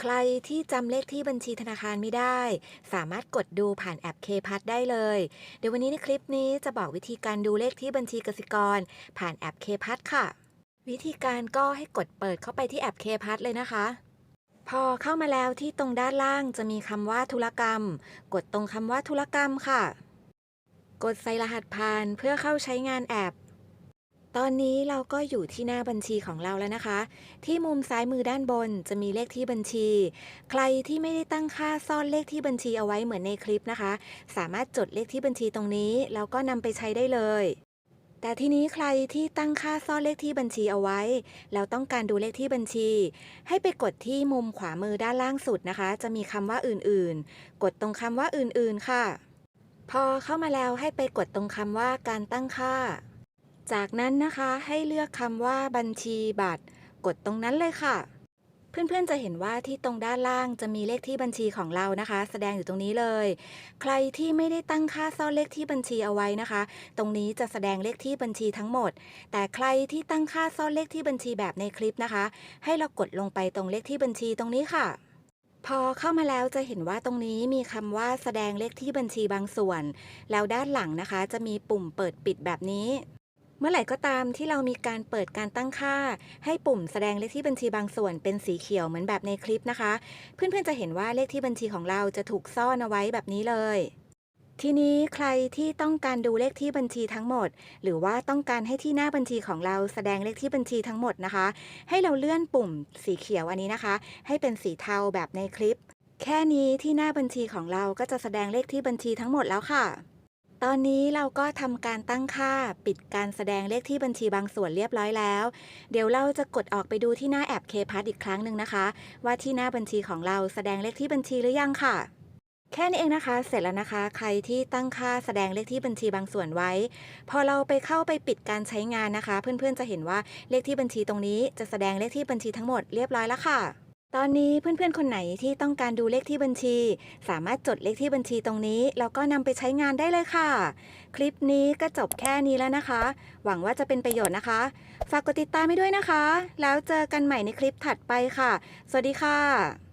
ใครที่จำเลขที่บัญชีธนาคารไม่ได้ สามารถกดดูผ่านแอป K-PAS ได้เลย เดี๋ยววันนี้ในคลิปนี้จะบอกวิธีการดูเลขที่บัญชีกสิกร ผ่านแอป K-PAS ค่ะ วิธีการก็ให้กดเปิดเข้าไปที่แอป K-PAS เลยนะคะ พอเข้ามาแล้วที่ตรงด้านล่างจะมีคำว่าธุรกรรม กดตรงคำว่าธุรกรรมค่ะ กดใส่รหัสผ่านเพื่อเข้าใช้งานแอป ตอนนี้เราก็อยู่ที่หน้าบัญชีของเราแล้วนะคะ ที่มุมซ้ายมือด้านบนจะมีเลขที่บัญชี ใครที่ไม่ได้ตั้งค่าซ่อนเลขที่บัญชีเอาไว้เหมือนในคลิปนะคะ สามารถจดเลขที่บัญชีตรงนี้แล้วก็นำไปใช้ได้เลย แต่ทีนี้ใครที่ตั้งค่าซ่อนเลขที่บัญชีเอาไว้แล้วต้องการดูเลขที่บัญชี ให้ไปกดที่มุมขวามือด้านล่างสุดนะคะ จะมีคำว่าอื่นๆ กดตรงคำว่าอื่นๆค่ะ พอเข้ามาแล้วให้ไปกดตรงคำว่าการตั้งค่า จากนั้นนะคะให้เลือกคำว่าบัญชีบัตร กดตรงนั้นเลยค่ะ เพื่อนๆจะเห็นว่าที่ตรงด้านล่างจะมีเลขที่บัญชีของเรานะคะ แสดงอยู่ตรงนี้เลย ใครที่ไม่ได้ตั้งค่าซ่อนเลขที่บัญชีเอาไว้นะคะ ตรงนี้จะแสดงเลขที่บัญชีทั้งหมด แต่ใครที่ตั้งค่าซ่อนเลขที่บัญชีแบบในคลิปนะคะ ให้เรากดลงไปตรงเลขที่บัญชีตรงนี้ค่ะพอเข้ามาแล้วจะเห็นว่าตรงนี้มีคำว่าแสดงเลขที่บัญชีบางส่วน แล้วด้านหลังนะคะ จะมีปุ่มเปิดปิดแบบนี้ เมื่อไหร่ก็ตามที่เรามีการเปิดการตั้งค่า ให้ปุ่มแสดงเลขที่บัญชีบางส่วนเป็นสีเขียวเหมือนแบบในคลิปนะคะ เพื่อนๆจะเห็นว่าเลขที่บัญชีของเราจะถูกซ่อนเอาไว้แบบนี้เลย ทีนี้ใครที่ต้องการดูเลขที่บัญชีทั้งหมด หรือว่าต้องการให้ที่หน้าบัญชีของเราแสดงเลขที่บัญชีทั้งหมดนะคะ ให้เราเลื่อนปุ่มสีเขียวอันนี้นะคะ ให้เป็นสีเทาแบบในคลิป แค่นี้ที่หน้าบัญชีของเราก็จะแสดงเลขที่บัญชีทั้งหมดแล้วค่ะ ตอนนี้เราก็ทำการตั้งค่าปิดการแสดงเลขที่บัญชีบางส่วนเรียบร้อยแล้ว เดี๋ยวเราจะกดออกไปดูที่หน้าแอป K-PAS อีกครั้งหนึ่งนะคะ ว่าที่หน้าบัญชีของเราแสดงเลขที่บัญชีหรือยังค่ะ แค่นี้เองนะคะ เสร็จแล้วนะคะ ใครที่ตั้งค่าแสดงเลขที่บัญชีบางส่วนไว้ พอเราไปเข้าไปปิดการใช้งานนะคะ เพื่อนๆจะเห็นว่าเลขที่บัญชีตรงนี้จะแสดงเลขที่บัญชีทั้งหมดเรียบร้อยแล้วค่ะ ตอนนี้เพื่อนๆ คนไหนที่ต้องการดูเลขที่บัญชี สามารถจดเลขที่บัญชีตรงนี้ แล้วก็นำไปใช้งานได้เลยค่ะ คลิปนี้ก็จบแค่นี้แล้วนะคะ หวังว่าจะเป็นประโยชน์นะคะ ฝากกดติดตามให้ด้วยนะคะ แล้วเจอกันใหม่ในคลิปถัดไปค่ะ สวัสดีค่ะ